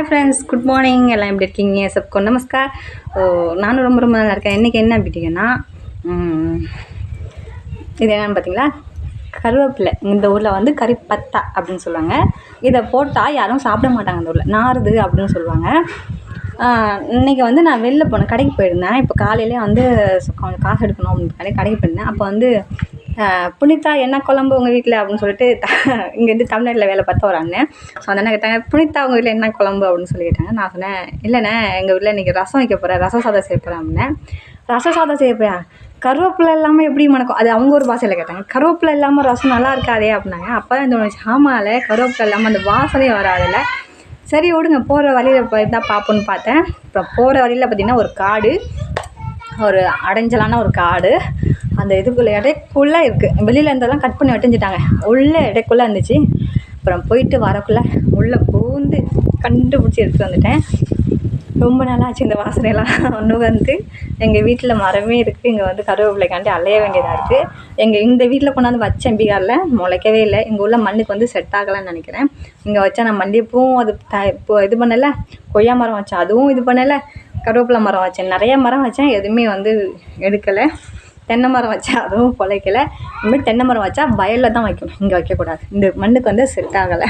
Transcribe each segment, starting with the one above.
Hi friends good morning எல்லாம் எப்படி இருக்கீங்க? சப்கோ நமஸ்கார். ஓ நானும் ரொம்ப ரொம்ப நல்லா இருக்கேன். இன்றைக்கி என்ன அப்படிங்கன்னா இது என்னென்னு பார்த்தீங்களா? கருவேப்பிலை. இந்த ஊரில் வந்து கறி பத்தா அப்படின்னு சொல்லுவாங்க. இதை போட்டால் யாரும் சாப்பிட மாட்டாங்க இந்த ஊரில். நாருது அப்படின்னு சொல்லுவாங்க. இன்றைக்கி வந்து நான் வெளில போனேன் கடைக்கு போயிருந்தேன். இப்போ காலையிலே வந்து கொஞ்சம் காசு எடுக்கணும் அப்படின்னு கடைக்கு போயிருந்தேன். அப்போ வந்து புனிதா என்ன குழம்பு உங்கள் வீட்டில் அப்படின்னு சொல்லிட்டு த இங்கேருந்து தமிழ்நாட்டில் வேலை பார்த்த ஒரு அண்ணன். ஸோ அந்த அண்ணன் கேட்டாங்க புனிதா உங்கள் வீட்டில் என்ன குழம்பு? அப்படின்னு சொல்லி கேட்டாங்க. நான் சொன்னேன் இல்லைண்ணே எங்கள் வீட்டில் இன்றைக்கி ரசம் வைக்க போகிறேன் ரசம் சாதம் செய்ய போகிறேன் அப்படின்னேன் ரசம் சாதம் செய்ய போகிறேன் கருவேப்பிலை இல்லாமல் எப்படி மணக்கும்? அது அவங்க ஒரு பாசையில் கேட்டாங்க. கருவேப்பிலை இல்லாமல் ரசம் நல்லா இருக்காதே அப்படின்னாங்க. அப்போ தான் தோணுச்சு ஆமாம்ல கருவேப்பிலை இல்லாமல் அந்த வாசனையும் வராதில்ல. சரி விடுங்க போகிற வழியில் போய் தான் பார்ப்போன்னு பார்த்தேன். அப்புறம் போகிற வழியில் பார்த்திங்கன்னா ஒரு காடு. ஒரு அடைஞ்சலான ஒரு காடு. அந்த இதுக்குள்ளே இடைக்குள்ளே இருக்குது வெளியில் இருந்தெல்லாம் கட் பண்ணி வெட்டிஞ்சிட்டாங்க. உள்ளே இடைக்குள்ளே இருந்துச்சு. அப்புறம் போயிட்டு வரக்குள்ளே உள்ளே பூந்து கண்டுபிடிச்சி எடுத்துகிட்டு வந்துட்டேன். ரொம்ப நாளாச்சு இந்த வாசனையெல்லாம் ஒன்று வந்து எங்கள் வீட்டில் மரமே இருக்குது இங்கே வந்து கருவேப்பிலைக்காண்டி அலைய வேண்டியதாக இருக்குது எங்கள் இந்த வீட்டில் கொண்டாந்து வச்சேன் பீகாரில். முளைக்கவே இல்லை. இங்கே உள்ள மண்ணுக்கு வந்து செட் ஆகலைன்னு நினைக்கிறேன். இங்கே வச்சா நான் மல்லிகைப்பூவும் அது த இப்போ இது பண்ணலை. கொய்யா மரம் வச்சேன். அதுவும் இது பண்ணலை. கருவேப்பிலை மரம் வச்சேன். நிறைய மரம் வச்சேன். எதுவுமே வந்து எடுக்கலை. தென்னை மரம் வச்சா அதுவும் பிழைக்கல. இனிமேல் தென்னை மரம் வச்சா வயலில் தான் வைக்கணும். இங்கே வைக்கக்கூடாது. இந்த மண்ணுக்கு வந்து செட் ஆகலை.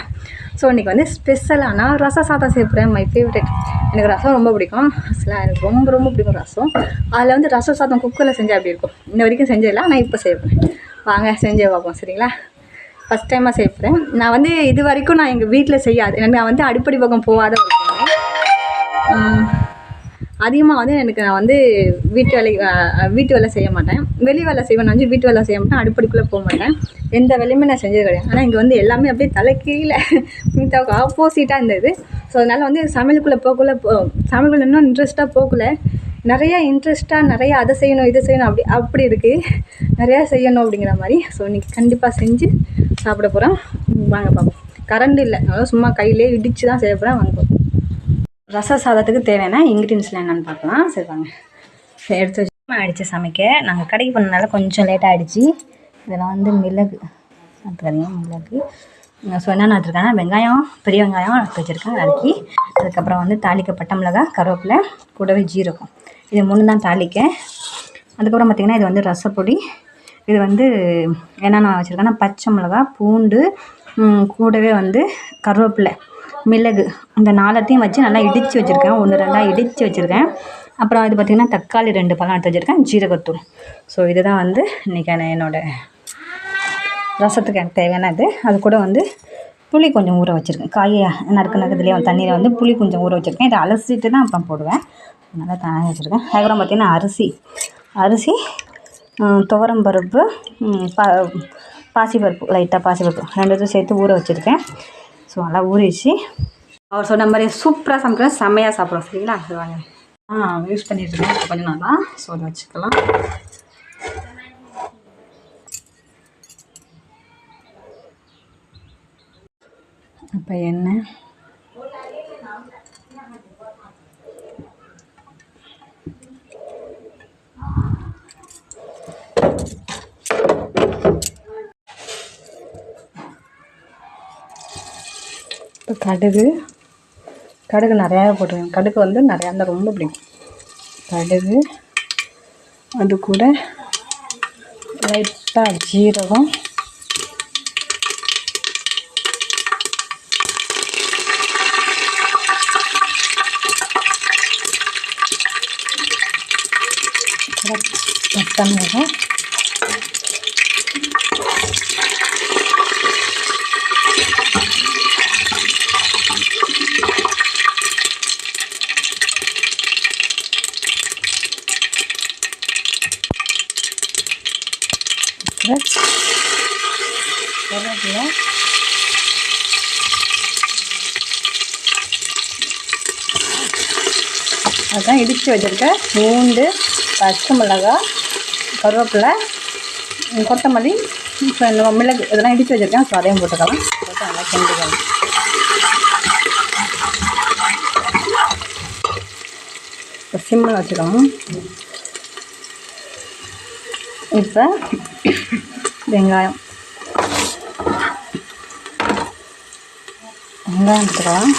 ஸோ இன்றைக்கி வந்து ஸ்பெஷலாக நான் ரசம் சாதம் செய்யப்படுறேன் மை ஃபேவரட் எனக்கு ரசம் ரொம்ப பிடிக்கும். அசலாக எனக்கு ரொம்ப ரொம்ப பிடிக்கும் ரசம். அதில் வந்து ரசம் சாதம் குக்கரில் செஞ்சால் அப்படி இருக்கும்? இன்ன வரைக்கும் செஞ்சதில்லை ஆனால் இப்போ செய்யப்படுறேன் வாங்க செஞ்சே பார்ப்போம் சரிங்களா? ஃபஸ்ட் டைமாக செய்யப்படுறேன் நான் வந்து இது வரைக்கும் நான் எங்கள் வீட்டில் செய்யாது. நான் வந்து அடிப்படை பக்கம் போகாத ஒரு அதிகமாக வந்து எனக்கு நான் வந்து வீட்டு வேலை வீட்டு வேலை செய்ய மாட்டேன். வெளி வேலை செய்வேன் வந்து வீட்டு வேலை செய்ய மாட்டேன் அடுப்படிக்குள்ளே போக மாட்டேன். எந்த வேலையுமே நான் செஞ்சது கிடையாது. ஆனால் இங்கே வந்து எல்லாமே அப்படியே தலை கீழே மீத்தாவுக்கு ஆப்போசிட்டாக இருந்தது. ஸோ அதனால் வந்து சமையலுக்குள்ளே போகக்குள்ள போ சமையலுக்குள்ள இன்னும் இன்ட்ரெஸ்ட்டாக போகக்குள்ள நிறையா இன்ட்ரெஸ்ட்டாக நிறையா அதை செய்யணும் இதை செய்யணும் அப்படி அப்படி இருக்குது நிறையா செய்யணும் அப்படிங்கிற மாதிரி. ஸோ இன்றைக்கி கண்டிப்பாக செஞ்சு சாப்பிட போகிறோம் வாங்க பார்ப்போம் கரண்ட் இல்லை. அதாவது சும்மா கையிலே இடித்து தான் செய்ய போகிறேன் வாங்க ரச சாதத்துக்கு தேவையான இன்க்ரீடியன்ஸ்லாம் என்னென்னு பார்க்கலாம். சரி வாங்க. சரி எடுத்து வச்சு ஆகிடுச்சு சமைக்க. நாங்கள் கடைக்கு போனதுனால கொஞ்சம் லேட்டாக ஆகிடுச்சு இதெல்லாம் வந்து மிளகு. பார்த்துக்காதீங்க மிளகு. ஸோ என்னென்ன எடுத்துருக்காங்க வெங்காயம் பெரிய வெங்காயம் எடுத்து வச்சுருக்கேன் நறுக்கி அதுக்கப்புறம் வந்து தாளிக்கப்பட்ட மிளகா கருவேப்பிலை கூடவே ஜீரகம். இது மூணு தான் தாளிக்க அதுக்கப்புறம் பார்த்திங்கன்னா இது வந்து ரசப்பொடி. இது வந்து என்னென்ன வச்சுருக்கேன்னா பச்சை மிளகா பூண்டு கூடவே வந்து கருவேப்பிலை. மிளகு இந்த நாலத்தையும் வச்சு நல்லா இடித்து வச்சுருக்கேன். ஒன்று ரெண்டாக இடித்து வச்சுருக்கேன். அப்புறம் இது பார்த்திங்கன்னா தக்காளி ரெண்டு பழம் எடுத்து வச்சுருக்கேன். ஜீரகத்தூள். ஸோ இதுதான் வந்து இன்றைக்கான என்னோடய ரசத்துக்கு எனக்கு தேவையானது அது கூட வந்து புளி கொஞ்சம் ஊற வச்சுருக்கேன். காயை நறுக்கு நறுக்குதுலேயே தண்ணியில் வந்து புளி கொஞ்சம் ஊற வச்சுருக்கேன். இதை அலசிட்டு தான் அப்புறம் போடுவேன். நல்லா தனியாக வச்சுருக்கேன். அதுக்கப்புறம் பார்த்திங்கன்னா அரிசி. அரிசி துவரம் பருப்பு பா பாசிப்பருப்பு லைட்டாக பாசிப்பருப்பு. ரெண்டுத்தையும் சேர்த்து ஊற வச்சுருக்கேன். ஸோ நல்லா ஊறிடுச்சு. அவர் சொன்ன மாதிரி சூப்பராக சமைக்கிறேன் செம்மையாக சாப்பிட்றோம் சரிங்களா? அது வாங்க. ஆ யூஸ் பண்ணிட்டுருக்கேன் கொஞ்சம் நல்லா ஸோ அதை வச்சுக்கலாம். அப்போ என்ன? கடுகு. கடுகு நிறையா போட்டுருவேன் கடுகு வந்து நிறையா இருந்தால் ரொம்ப பிடிக்கும். கடுகு அது கூட லைட்டாக ஜீரகம். பட்டை மிளகாய் கருவேப்பிலை அதுதான் இடித்து வச்சுருக்கேன். பூண்டு பச்சை மிளகாய் கருவேப்பிலை கொத்தமல்லி இப்போ மிளகு இதெல்லாம் இடித்து வச்சுருக்கேன். ஸோ அதையும் போட்டுக்கலாம். போட்டு நல்லா கிண்டிக்கலாம். இப்போ சிம்மில் வச்சுக்கலாம். இப்போ வெங்காயம். வெங்காயம் எடுத்துக்கலாம்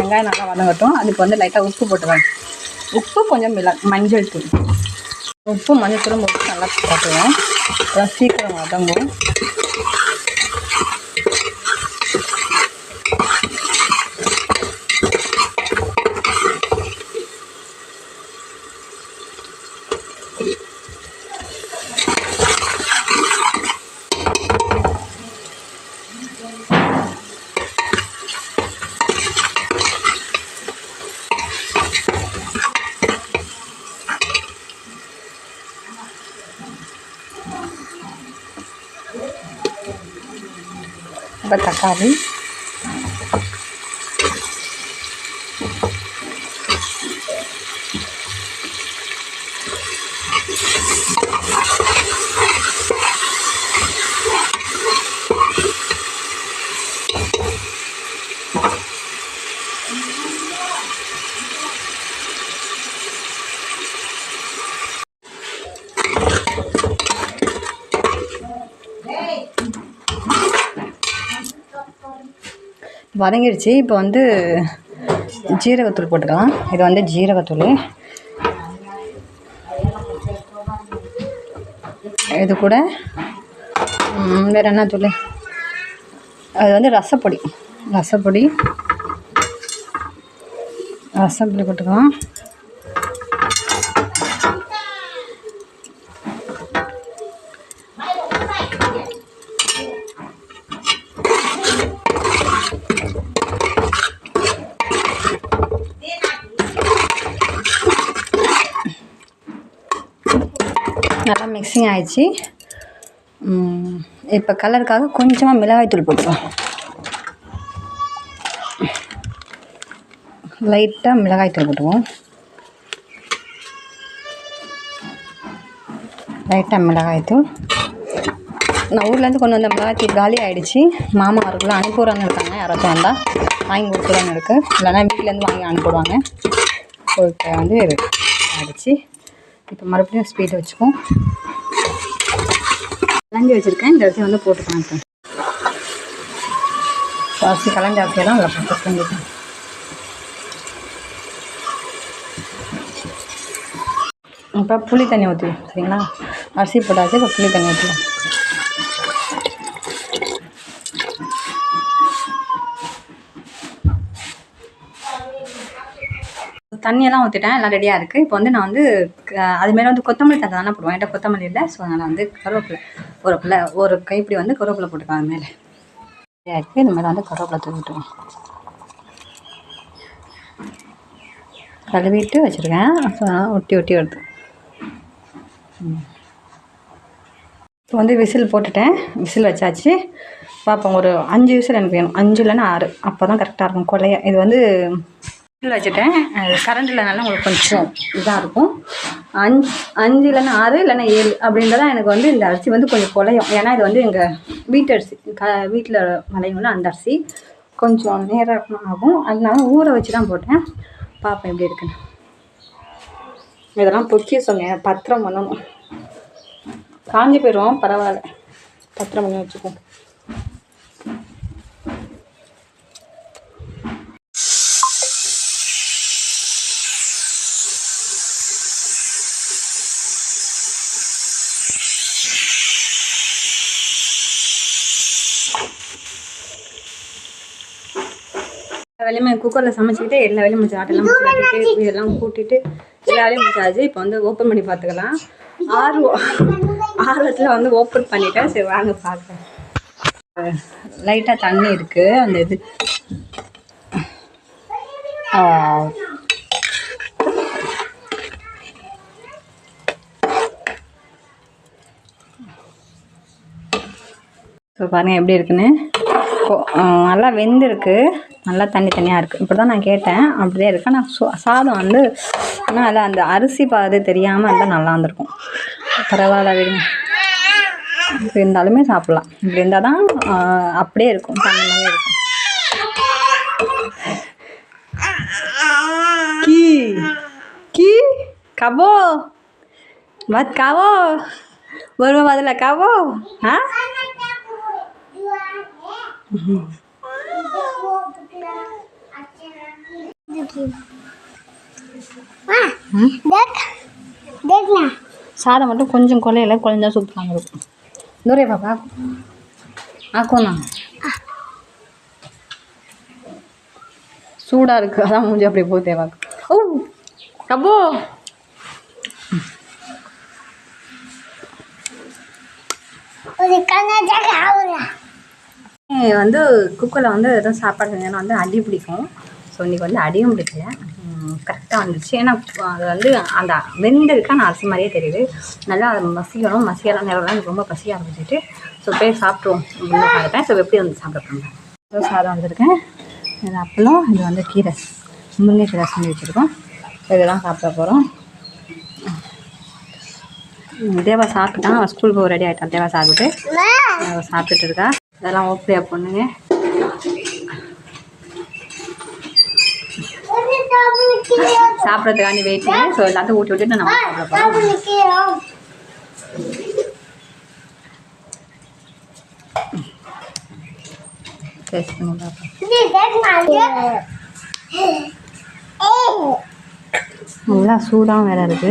வெங்காயம் நல்லா வதங்கட்டும். அதுக்கு வந்து லைட்டாக உப்பு போட்டுவேன் உப்பு கொஞ்சம் மிள மஞ்சள் தூள். உப்பு மஞ்சள் தூள் போட்டு நல்லா போட்டுவோம் அப்புறம் சீக்கிரம் வதங்கும். இப்போ தக்காளி வதங்கிடுச்சு இப்போ வந்து ஜீரகத்தூள் போட்டுக்கலாம். இது வந்து ஜீரகத்தூள். இது கூட வேறு என்ன தூள்? அது வந்து ரசப்பொடி. ரசப்பொடி. ரசப்பொடி போட்டுக்கலாம் நல்லா மிக்சிங் ஆயிடுச்சு. இப்போ கலருக்காக கொஞ்சமாக மிளகாய்த்தூள் போட்டுக்கலாம். லைட்டாக மிளகாய்த்தூள் போட்டுவோம் லைட்டாக மிளகாய்த்தூள் நான் ஊர்லேருந்து கொண்டு வந்த மிளகாய்த்தூள் காலி ஆகிடுச்சு மாமா அவருக்குலாம் அனுப்பிடுறான்னு இருக்காங்க. யாராச்சும் வந்தால் வாங்கி கொடுத்துருவாங்க இருக்குது இல்லைன்னா வீட்டிலேருந்து வாங்கி அனுப்பிடுவாங்க. இப்போ வந்து ஆகிடுச்சு இப்போ மறுபடியும் ஸ்பீட் வச்சுக்குவோம். கலஞ்சி வச்சுருக்கேன். இந்த அரிசி வந்து போட்டுக்கலாம் இப்போ அரிசி கலஞ்சி அரிசியெல்லாம் அதில் போட்டு செஞ்சுக்கேன் இப்போ புளி தண்ணி ஊற்றுவோம் சரிங்களா? அரிசி போட்டாச்சு இப்போ புளி தண்ணி ஊற்றுவோம் தண்ணியெல்லாம் ஊற்றிட்டேன் எல்லாம் ரெடியாக இருக்குது இப்போ வந்து நான் வந்து அதுமாரி அது மேலே வந்து கொத்தமல்லி தலை தானே போடுவேன் என்கிட்ட கொத்தமல்லி இல்லை. ஸோ அதனால் வந்து கருவேப்பிலை ஒரு பிள்ளை ஒரு கைப்பிடி வந்து கருவேப்பிலை போட்டுக்கலாம் அது மேலே. ரெடியாக இருக்குது இதுமாரி மேலே வந்து கருவேப்பிலை தூவி கழுவிட்டு வச்சுருக்கேன். ஸோ ஒட்டி ஒட்டி வருது. இப்போ வந்து விசில் போட்டுட்டேன். விசில் வச்சாச்சு. பார்ப்போம் ஒரு அஞ்சு விசில் எனக்கு வேணும். அஞ்சு இல்லைன்னா ஆறு. அப்போ தான் கரெக்டாக இருக்கும். கொலையை. இது வந்து கரண்டில் வச்சுட்டேன். கரண்டில் நல்லா உங்களுக்கு கொஞ்சம் இதாக இருக்கும். அஞ்சு அஞ்சு இல்லைன்னா ஆறு இல்லைன்னா ஏழு அப்படின்றதான் எனக்கு வந்து இந்த அரிசி வந்து கொஞ்சம் குலையும். ஏன்னா இது வந்து எங்கள் வீட்டு அரிசி க வீட்டில் மலையும்ல அந்த அரிசி. கொஞ்சம் நேரம் ஆகும். அதனால ஊற வச்சு தான் போட்டேன். பார்ப்பேன் எப்படி இருக்குன்னு. இதெல்லாம் பொக்கி சொன்னேன். பத்திரம் பண்ணணும். காஞ்சி போயிடுவோம் பரவாயில்ல. பத்திரம் பண்ணி வச்சுக்கோம் எல்லா வேலையுமே குக்கரில் சமைச்சிக்கிட்டு எல்லா வேலையும் முடிச்சு ஆட்டெல்லாம் முடிச்சு இதெல்லாம் கூட்டிட்டு எல்லா வேலையும் முடிச்சாச்சு இப்போ வந்து ஓப்பன் பண்ணி பார்த்துக்கலாம் ஆர்வ ஆர்வத்தில் வந்து ஓப்பன் பண்ணிட்டேன். சரி வாங்க பார்க்குறேன் லைட்டாக தண்ணி இருக்குது அந்த இது. ஸோ பாருங்கள் எப்படி இருக்குன்னு. இப்போது நல்லா வெந்திருக்கு. நல்லா தண்ணி தனியாக இருக்குது இப்படி தான் நான் கேட்டேன். அப்படியே இருக்கேன் நான் சாதம் வந்து ஆனால் அதில் அந்த அரிசி பாது தெரியாமல் இருந்தால் நல்லா இருந்திருக்கும். பரவாயில்ல விடுங்க இப்படி இருந்தாலுமே சாப்பிட்லாம். இப்படி இருந்தால் தான் அப்படியே இருக்கும். தண்ணியாகவே இருக்கும். கீ. கீ. கபோ. मत खाओ बोलो मत लगाओ हाँ சாதம் மட்டும் கொஞ்சம் கொலையில் குழந்தை சூப்பராக இருக்கும் தூரே பாப்பா ஆக்கோண்ணா சூடாக இருக்குது அதான் மூஞ்சி அப்படியே போ தேவா. ஓ அப்போ ஒரு கண்ணாச்சாக ஆகுறா வந்து குக்கரில் வந்து எதுவும் சாப்பாடு செஞ்சேன்னா வந்து அடி பிடிக்கும். ஸோ இன்றைக்கி வந்து அடியும் பிடிக்கல. கரெக்டாக வந்துச்சு. ஏன்னா அது வந்து அந்த வெந்திருக்கா நான் அரிசி மாதிரியே தெரியுது. நல்லா அதை மசிக்கணும் மசிக்கலாம் நேரம் எனக்கு ரொம்ப பசியாக ஆரம்பிச்சிட்டு ஸோ போய் சாப்பிட்ருவோம் அப்படின்னு பார்த்துட்டேன் ஸோ எப்படி வந்து சாப்பிட போகிறேன் சாதம் வந்திருக்கேன். இது அப்பளம் இது வந்து கீரை. முருங்கைக்கீரை செஞ்சு வச்சுருக்கோம். இதெல்லாம் சாப்பிட போகிறோம் தேவா சாப்பிட்டான் அவன் ஸ்கூல் போக ரெடி ஆகிட்டான் தேவா சாப்பிட்டு சாப்பிட்டுட்டு இருக்கா. இதெல்லாம் ஓப்படியா பொண்ணுங்க. சாப்பிட்றதுக்காண்டி வெயிட்டிங் ஸோ எல்லாத்தையும் ஊட்டி விட்டுட்டு நம்ம சாப்பிட டேஸ்ட் பண்ணி பார்ப்போம் நல்லா சூடாகவும் வேற இருக்கு.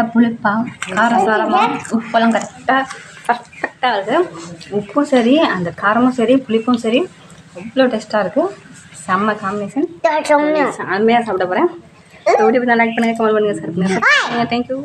நல்லா புளிப்பா காரசாரமாக உப்பெல்லாம் கரெக்டாக பர்ஃபெக்டாக இருக்குது உப்பும் சரி அந்த காரமும் சரி புளிப்பும் சரி அவ்வளோ டேஸ்ட்டாக இருக்குது செம்ம காம்பினேஷன் செம்மையாக சாப்பிட போகிறேன் வீடியோ லைக் பண்ணுங்கள் கமெண்ட் பண்ணுங்கள் சார் பண்ணுங்கள் தேங்க்யூ